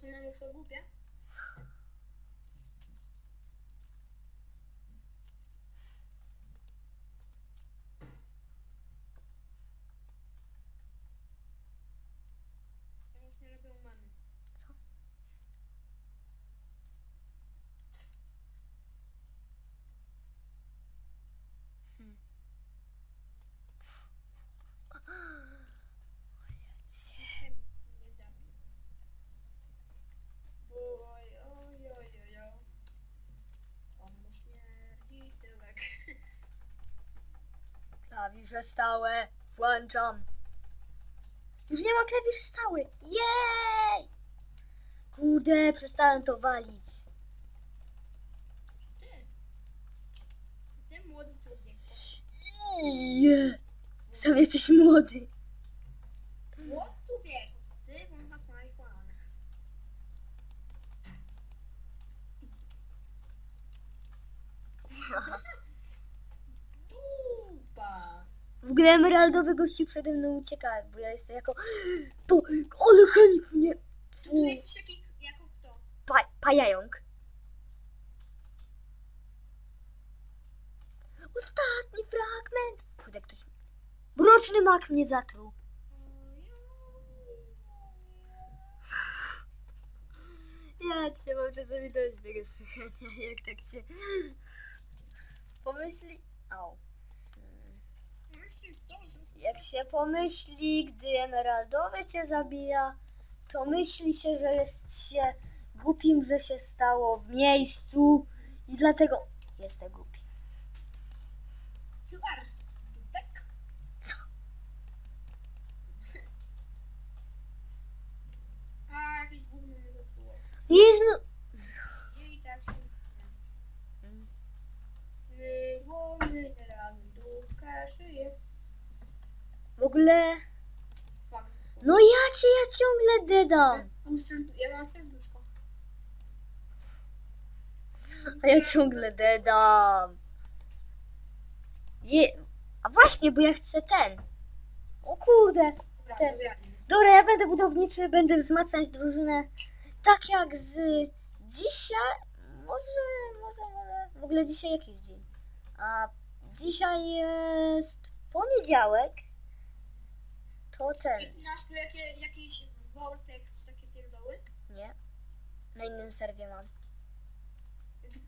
воспоминаний в своей группе. Klawisze stałe. Włączam. Już nie ma klawiszy stałych. Jej! Kurde, przestałem to walić. Ty. Ty, ty młody człowieku. Je. Sam jesteś. Młody W ogóle emeraldowy gościu przede mną ucieka, bo ja jestem jako... To, ale chemik mnie... Tu, tu jesteś jaki, jako kto? Pa, pajająk. Ostatni fragment. Kurde, ktoś... Mroczny mak mnie zatruł. Ja cię mam czasami dość tego słuchania, jak tak się pomyśli... Au. Jak się pomyśli, gdy emeraldowy cię zabija, to myśli się, że jest się głupim, że się stało w miejscu i dlatego jestem głupi. Super. Tak? Co? A, jakieś gówno mnie zatruło. Jest no... W ogóle... No ja cię, ja ciągle dedam. Ja mam serduszko. A ja ciągle dedam. Je... A właśnie, bo ja chcę ten. O kurde. Dobra, Ten. dobra. Ja będę budowniczy, będę wzmacniać drużynę. Tak jak z dzisiaj. Może, może, może. W ogóle dzisiaj jaki jest dzień? A dzisiaj jest poniedziałek. To ten. I ty masz tu jakie, jakiś vortex, czy takie pierdoły? Nie. Na innym serwie mam.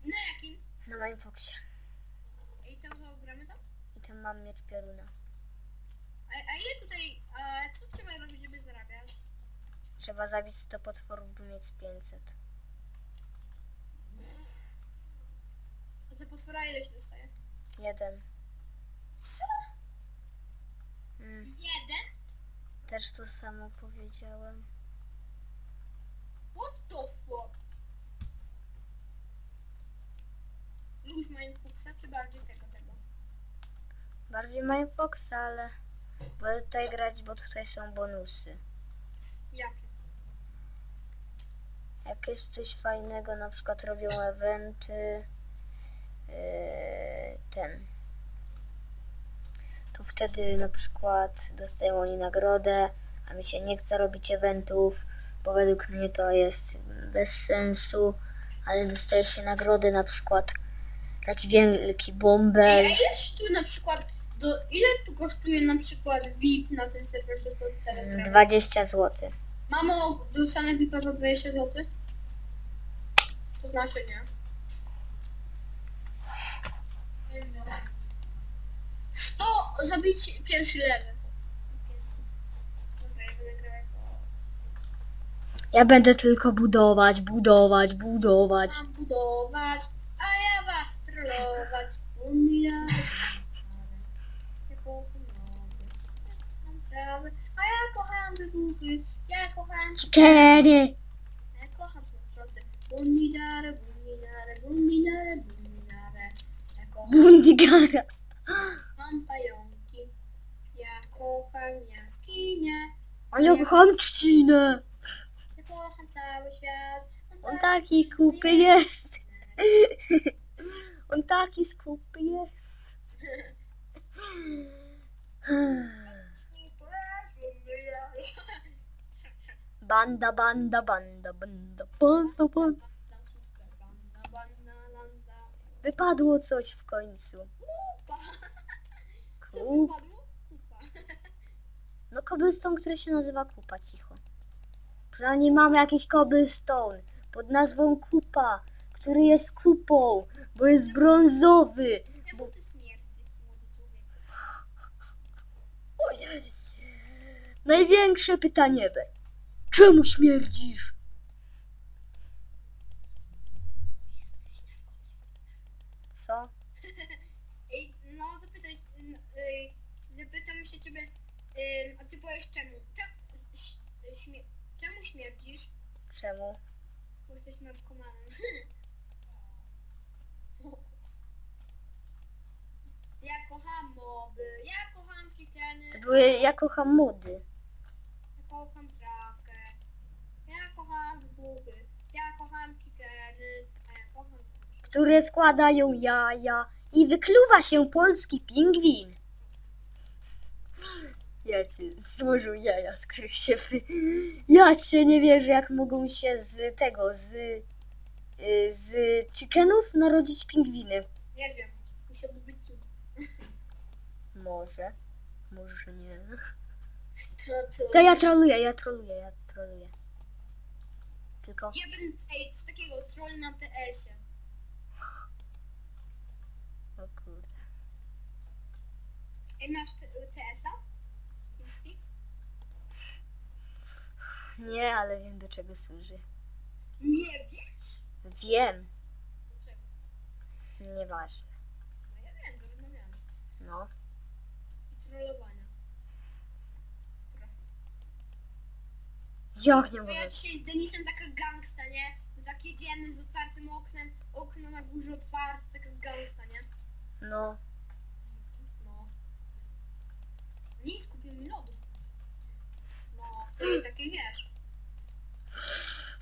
Na jakim? Na moim Foxie. I tam to gramy tam? I tam mam miecz pioruna. A, a ile tutaj, a co trzeba robić, żeby zarabiać? Trzeba zabić 100 potworów, by mieć 500. A za potwora ile się dostaje? Jeden. Co? Mm, Jeden? Też to samo powiedziałem. What the fuck? Lubisz Mindfuxa, czy bardziej tego, tego? Bardziej mają Foxa, ale wolę tutaj grać, bo tutaj są bonusy. Jakie? Jak jest coś fajnego, na przykład robią eventy, yy, ten, to wtedy na przykład dostają oni nagrodę, a mi się nie chce robić eventów, bo według mnie to jest bez sensu, ale dostaje się nagrody, na przykład taki wielki Ej, a bąbel. ile się tu na przykład, do, ile tu kosztuje na przykład VIP na tym serwerze, to teraz gramy? 20 zł. Mamo, dostanę VIPa za 20 zł? To znaczy nie. 100 zabić pierwszy level. Dobra, ja będę. Ja tylko budować, budować, budować. Mam budować, a ja was trollować. Unia. Ja kocham nowy, ja kocham trawy, a ja kocham wygłupy, ja kocham Cztery. Ja kocham bundidare, bundidare, bundidare. Ja kocham, Bundigara. mam pająki. Kocham jaskinie. A ja kocham trzcinę. Ja kocham cały świat. On taki skupy jest. On taki skupy jest. Banda, banda, banda, banda, banda, banda. Wypadło coś w końcu. Kupa. No cobblestone, który się nazywa kupa, cicho. Przynajmniej mamy jakiś cobblestone pod nazwą kupa, który jest kupą, bo jest brązowy. Czemu ty śmierdzisz, młody człowiek? O Jezu. Największe pytanie B. Czemu śmierdzisz? Co? Ej, no zapytaj, zapytam się ciebie, ym, a ty powiesz czemu? Czemu, ś- śmie- czemu śmierdzisz? Czemu? Bo jesteś narkomanem. Ja kocham moby, ja kocham chickeny, To były, ja kocham mody. ja kocham trawkę, ja kocham wybuchy, ja kocham chickeny, a ja kocham które składają jaja i wykluwa się polski pingwin. Ja cię złożył jaja, z których się wy... Ja cię nie wierzę, jak mogą się z tego, z... y, z chickenów narodzić pingwiny. Nie wiem, musiałby być cud. Może. Może nie. To, to... To ja troluję, ja troluję, ja troluję. Tylko... Ja będę, ej, coś takiego, troll na TS-ie. O kurde. Ej, masz t- TS-a? Nie, ale wiem do czego służy. Nie wiesz? Wiem. Dlaczego? Nieważne. No ja wiem, do rozmawiania. No. I trollowania. Trochę. Jak nie Bo ja dzisiaj z Denisem taka gangsta, nie? My tak jedziemy z otwartym oknem, okno na górze otwarte, taka gangsta, nie? No. No. Nie skupił mi lodu. Wtedy takie wiesz.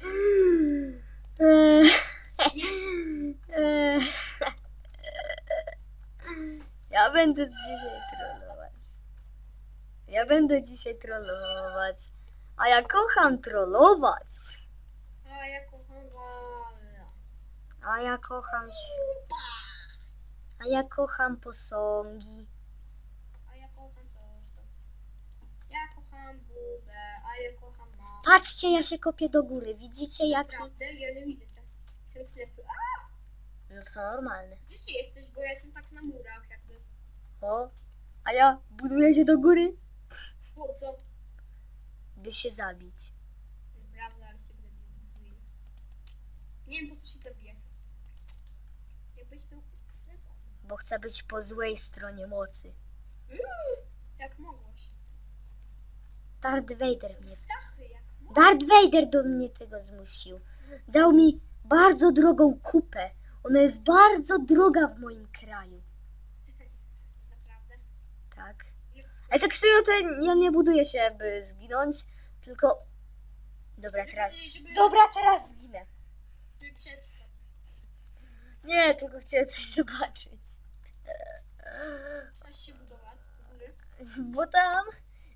Ja będę dzisiaj trollować. Ja będę dzisiaj trollować. A ja kocham trollować. a ja kocham. A ja kocham. A ja kocham posągi. A ja kocham coś tam. Ja kocham bubę, a ja kocham mamę. Patrzcie, ja się kopię do góry. Widzicie jaki? Ja nie widzę cię. Jestem ślepy. A, No to normalne. gdzie ty jesteś? Bo ja jestem tak na murach jakby. O. A ja buduję się do góry, Po co? by się zabić. Prawda, ale się będę bił. Nie wiem po co się zabijasz. Jakbyś był zleczony. Bo chcę być po złej stronie mocy. Jak mogłeś? Darth Vader mnie Stachy? Darth Vader do mnie tego zmusił. Dał mi bardzo drogą kupę. Ona jest bardzo droga w moim kraju. Naprawdę? Tak. Ale tak serio to ja nie buduję się, by zginąć, tylko... Dobra, teraz... Żeby, Dobra, teraz zginę. żeby przetrwać. Nie, tylko chciałem coś zobaczyć. Chcesz się budować do góry? Bo tam,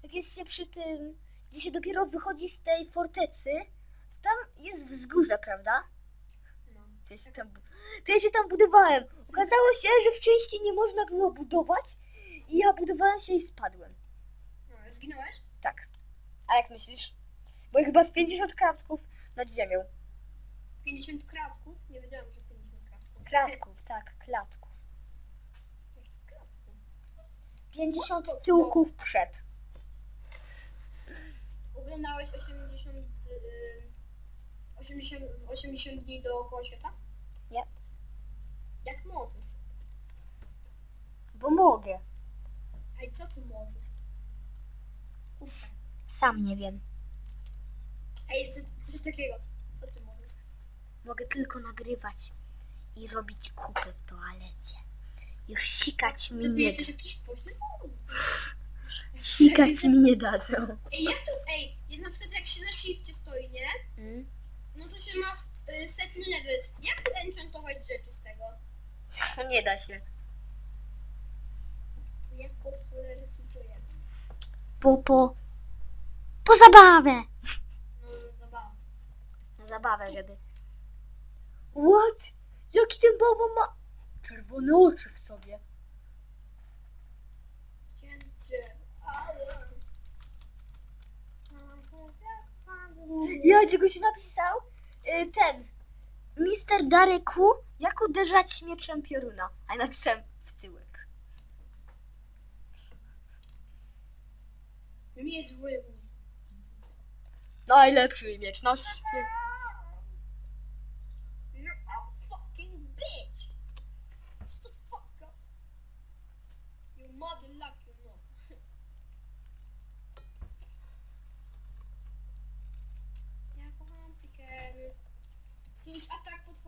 jak jest się przy tym, gdzie się dopiero wychodzi z tej fortecy, to tam jest wzgórze, prawda? No. To ja się tam, to ja się tam budowałem. Okazało się, że wcześniej nie można było budować i ja budowałem się i spadłem. no. Zginąłeś? Tak. A jak myślisz? Bo chyba z 50 kratków nad ziemią. 50 kratków? Nie wiedziałam, że 50 kratków. Klatków, tak, klatków. Kratków. 50 tyłków przed. Oglądałeś 80, y, 80, 80 dni dookoła świata? Nie. Jak Mozes. Bo mogę. Ej, co ty Mozes? Kurwa. Sam nie wiem. Ej, co- coś takiego. Co ty Mozes? Mogę tylko nagrywać i robić kupy w toalecie. Już sikać mi Ty nie jesteś jakiś pośny? Sikać mi nie dadzą. Ej, jak to, ej, jak na przykład jak się na shifcie stoi, nie? Mm? No to się ma y, setny level. Jak tu enchantować rzeczy z tego? Nie da się. Jako cholery tu to jest? Po, po, po zabawę. No, zabawę, żeby... What? Jaki ten bałwan ma... Czerwone oczy w sobie. Cięcie, ale... Ja, czego się napisał? Y, ten. Mister Dareku, jak uderzać mieczem pioruna. A ja napisałem w tyłek. Miecz wojownik. Najlepszy miecz na świecie. You're a fucking bitch! Shut the fuck! Your mother luck you know. Ja kocham chickeny. Już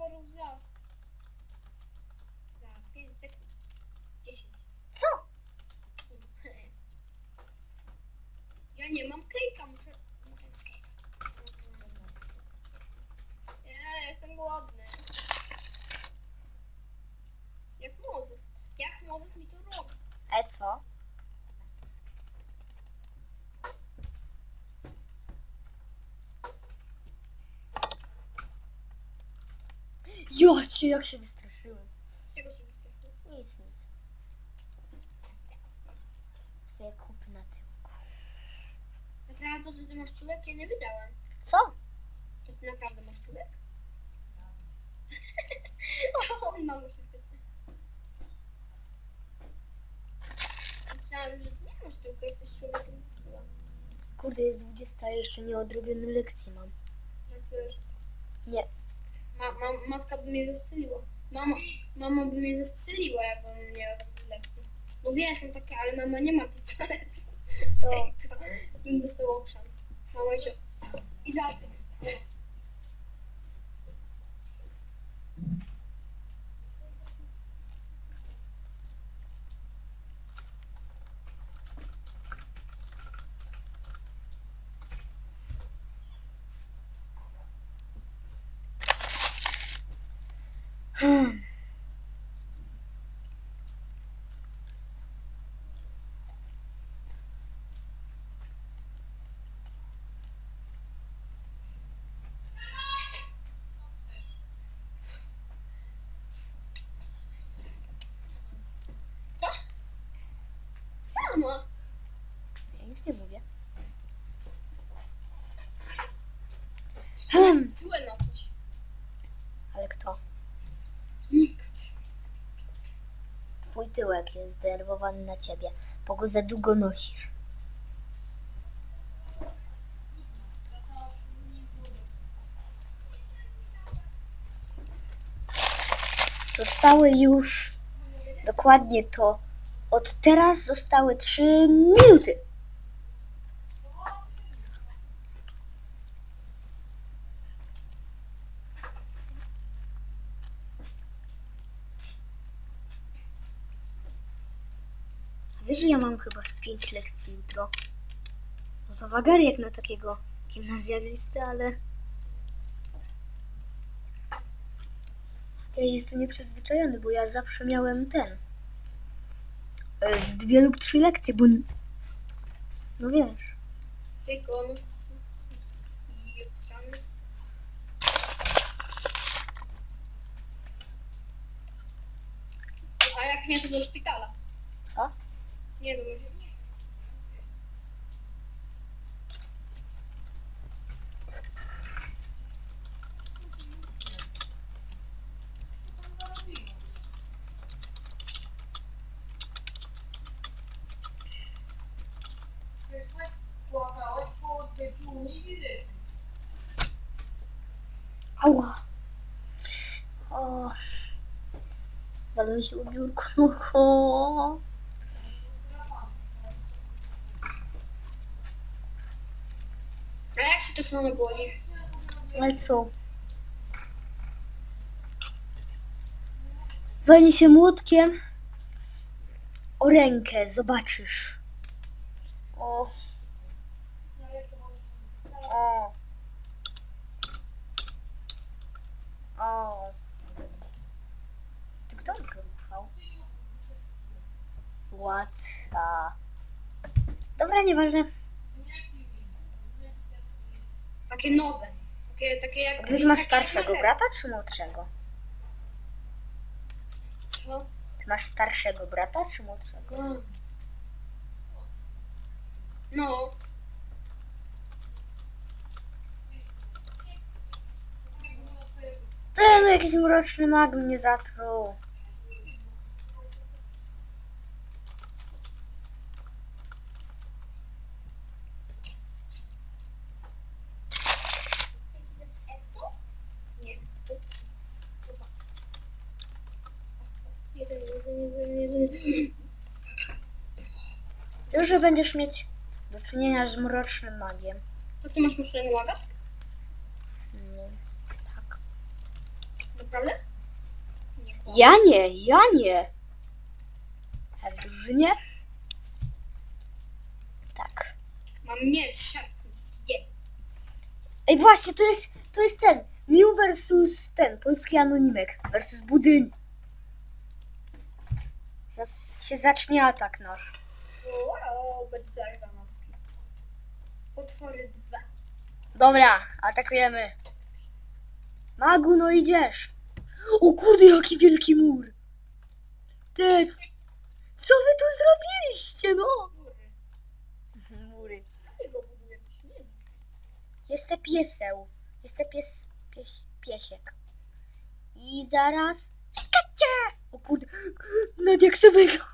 potworów za... Za 5 sekund. 10. Co? Ja nie mam klejka, muszę... Muszę skejka. Ja jestem głodny. Jak Mozes. Jak Mozes mi to robi? E co? Jocie, jak się wystraszyłem. Czego się wystresuje? Nic, nic. Twoje kupy na tyłku. Naprawdę to, że ty masz czubek? Ja nie wiedziałem. Co? To ty naprawdę masz czubek? Co on ma się pyta? Myślałem, że ty nie masz tyłka, jesteś człowiekiem z tyłu. Kurde, jest 20, jeszcze nie odrobione lekcje mam. Żartujesz? Nie. Ma, ma, matka by mnie zastrzeliła. Mama, mama by mnie zastrzeliła, jakbym robił lekcji. No wiesz, są takie, ale mama nie ma pistoletu. To bym dostał okrzan. Mama i się... I za tym. Hmm. Co? Sama. Ja nic nie mówię. Jest złe na coś. Ale kto? Nikt. Twój tyłek jest zdenerwowany na ciebie, bo go za długo nosisz. Zostały już dokładnie to. Od teraz zostały 3 minuty. A Wiesz, że ja mam chyba z 5 lekcji jutro. No to wagariek na takiego gimnazjalistę, ale... Ja jestem nieprzyzwyczajony, bo ja zawsze miałem ten... e, Z dwie lub trzy lekcje, bo... No wiesz. Tylko. A jak nie, to do szpitala. Co? Nie, no może... Ała. O. Ale mi się ubiórko. O. Samo boli? Ale co? Walnij się młotkiem o rękę, zobaczysz. O. O. O. Ty kto ruszał? What? A. Dobra, nieważne. Takie nowe. Takie, takie jak... Ty masz takie starszego jak- brata czy młodszego? Co? Ty masz starszego brata czy młodszego? No. No. Ten jakiś mroczny mag mnie zatruł. Nie. Jedzenie, jedzenie, jedzenie, jedzenie. Już, że będziesz mieć do czynienia z mrocznym magiem. To ty masz muszczego łaga? No, tak. Naprawdę? Nie. Ja nie, ja nie. A w drużynie? Tak. Mam miecz, siatkę, zjem. Ej, właśnie, to jest, to jest ten. Miu versus ten, polski anonimek versus budyń. Zaraz się zacznie atak nasz. Wow, będzie zaraz zamowski. Potwory 2. Dobra, atakujemy. Magu, no idziesz. O kurde, jaki wielki mur. Ty, co wy tu zrobiliście, no? Mury. Jak go buduje, to się nie da. Jest te pieseł. Jest te pies, pies, piesiek. I zaraz... Skacie! O kurde, na diaksowego.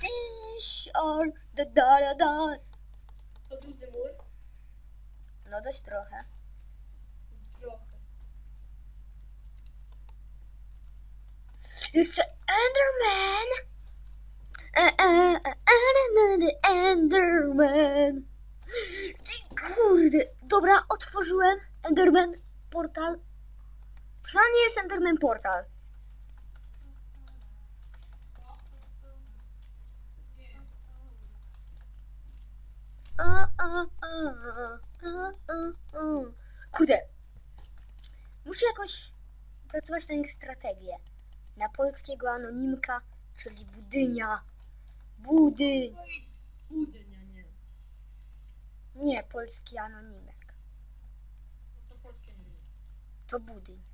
These are the daradas. To duży mur? No dość trochę. Trochę. Jeszcze Enderman. E, e, e, e, Enderman. Kurde. Dobra, otworzyłem Enderman portal. Przynajmniej jest Enderman portal. Kurde. Muszę jakoś pracować na ich strategię. Na polskiego anonimka, czyli budynia. Budyń. Budynia, nie. Nie, polski anonimek. No to polskie nie. To budyń.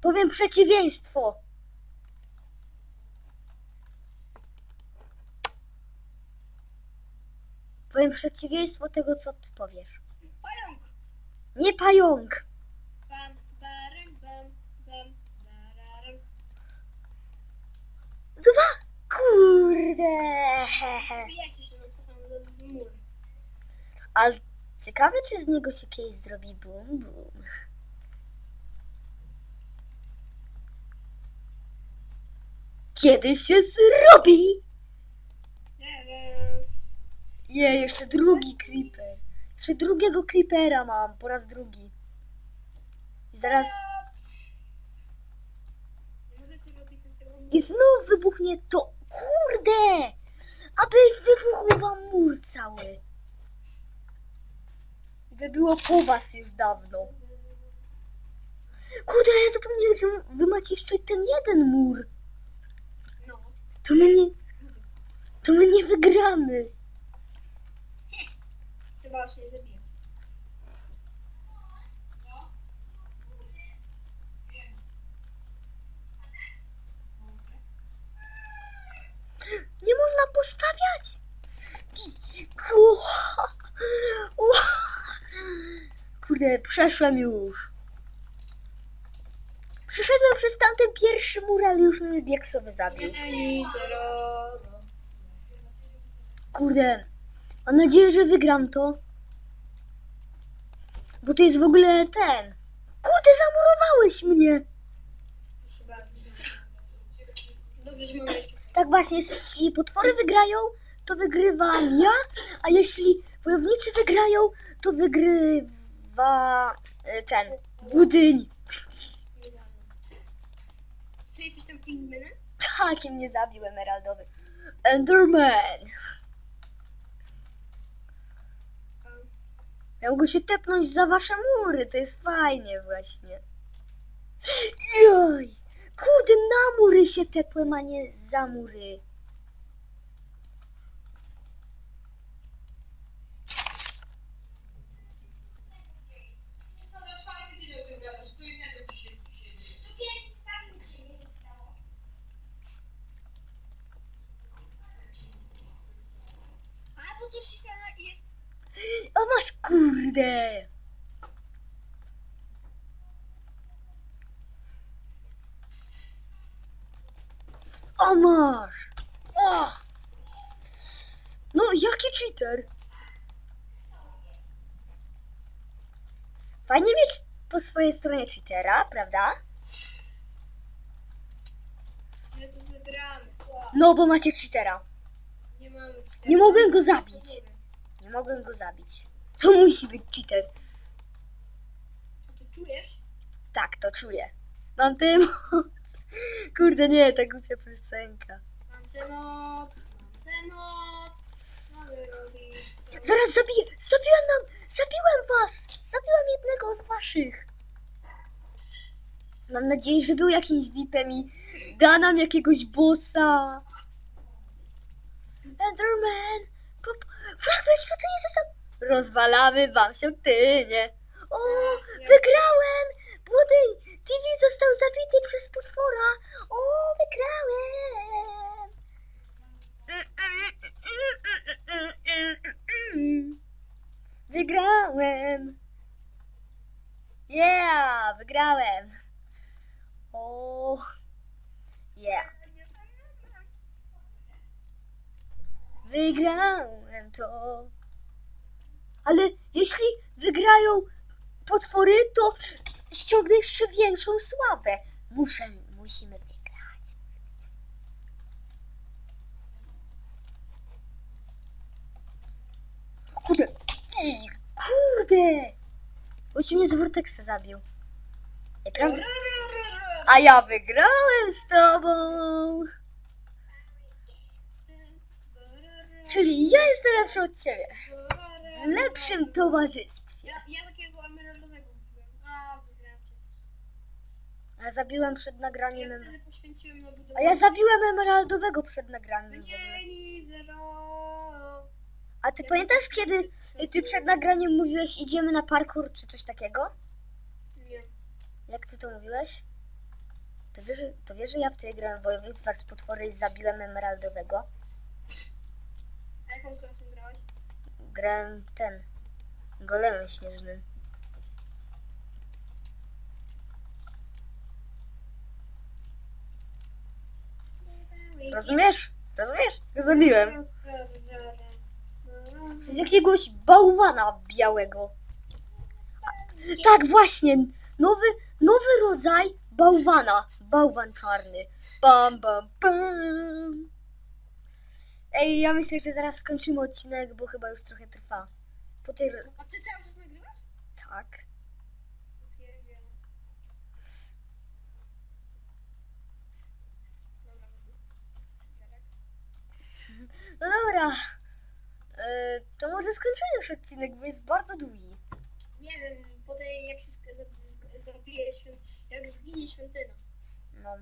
Powiem przeciwieństwo. Powiem przeciwieństwo tego, co ty powiesz. Pająk! Nie pająk. Bam, barem, bam, bam, bararem. Dwa. Kurde. Się na mur. A ciekawe, czy z niego się kiedyś zrobi bum bum. Kiedy się zrobi? Nie wiem. Jeszcze drugi creeper. Jeszcze drugiego creepera mam, po raz drugi. I zaraz... I znów wybuchnie to... Kurde! Aby wybuchł wam mur cały. By było po was już dawno. Kurde, ja zapomniałem, że wy macie jeszcze ten jeden mur. To my nie... To my nie wygramy. Trzeba się nie zabijać. Nie można postawiać. Kurde, przeszłem już. Przeszedłem przez tamten pierwszy mur, ale już mnie diaksowy zabił. Kurde, mam nadzieję, że wygram to. Bo to jest w ogóle ten. Kurde, zamurowałeś mnie. Dobrze, że mamy jeszcze. Tak właśnie, jeśli potwory wygrają, to wygrywam ja, a jeśli wojownicy wygrają, to wygrywa e, ten budyń. Ty jesteś tam pingwinem? Tak, i mnie zabił emeraldowy. Enderman. Miał go się tepnąć za wasze mury, to jest fajnie właśnie. Joj, kurde, na mury się tepłem, a nie za mury. Kurde! O masz! O! No jaki cheater? Fajnie mieć po swojej stronie cheatera, prawda? Tu wygramy. Wow. No bo macie cheatera. Nie mamy czterech. Nie mogłem go zabić. Nie mogłem go zabić. To musi być cheater. Co ty czujesz? Tak, to czuję. Mam tę moc. Kurde, nie, ta głupia piosenka. Mam tę moc, mam tę moc. Mamy robić co? Zaraz zabiję! Zabiłem nam! Zabiłem was! Zabiłem jednego z waszych! Mam nadzieję, że był jakimś VIPem i da nam jakiegoś bossa. Enderman! Pop... Fragment świątyni został... Rozwalamy wam świątynię. O, wygrałem! Młody TV został zabity przez potwora. O, wygrałem! Wygrałem! Yeah! Wygrałem! O! Yeah! Wygrałem to! Ale jeśli wygrają potwory, to ściągnę jeszcze większą sławę. Muszę, musimy wygrać. Kurde! Ej, Kurde! Gościu mnie z Vortexa zabił. Ej, prawda? A ja wygrałem z tobą! Czyli ja jestem lepszy od ciebie. W lepszym towarzystwie. Ja, ja takiego emeraldowego kupiłem. A, wygracie. A ja zabiłem przed Ja nagraniem. em- wtedy poświęciłem na budowę. A ja zabiłem emeraldowego przed nagraniem. w ogóle. Nie, nie, zero. A ty pamiętasz kiedy ty przed nagraniem mówiłeś idziemy na parkour czy coś takiego? Nie. Jak ty to mówiłeś? To wiesz, że- to wiesz, że ja wtedy grałem w Wojownicy Wars Potwory i zabiłem emeraldowego? A jaką klasą Grałem ten. Golemem śnieżnym. Rozumiesz? Rozumiesz? Rozumiałem. Z jakiegoś bałwana białego. Tak, właśnie. Nowy, nowy rodzaj bałwana. Bałwan czarny. Bam, bam, bam. Ej, ja myślę, że zaraz skończymy odcinek, bo chyba już trochę trwa. Po tej... A ty cały czas nagrywasz? Tak. Dobra, No dobra. E, to może skończymy już odcinek, bo jest bardzo długi. Nie wiem, po tej jak się sk- zabije jak zginie świątyna. No.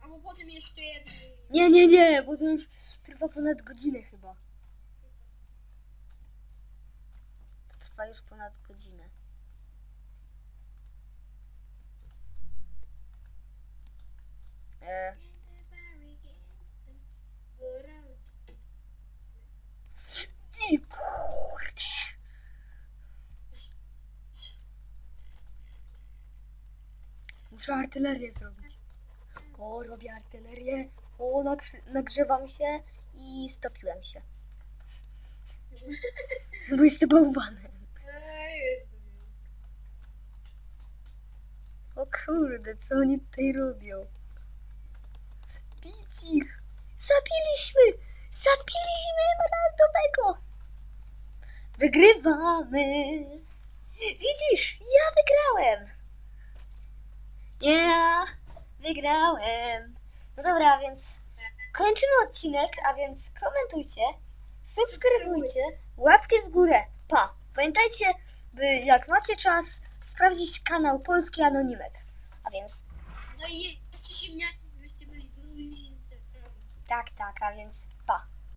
Albo potem jeszcze jedno. Nie, nie, nie, bo to już trwa ponad godzinę chyba. To trwa już ponad godzinę. E, kurde. Muszę artylerię zrobić. O, robię artylerię. O, nagrzy- nagrzewam się i stopiłem się. Bo jestem bałwanem. O kurde, co oni tutaj robią? Bić ich! Zabiliśmy! Zabiliśmy emeraldowego! Wygrywamy! Widzisz, ja wygrałem! Ja wygrałem! No dobra, więc kończymy odcinek, a więc komentujcie, subskrybujcie, łapkę w górę. Pa! Pamiętajcie, by jak macie czas, sprawdzić kanał Polski Anonimek. A więc No i jeszcze się miacie, żebyście byli z tak, tak, a więc.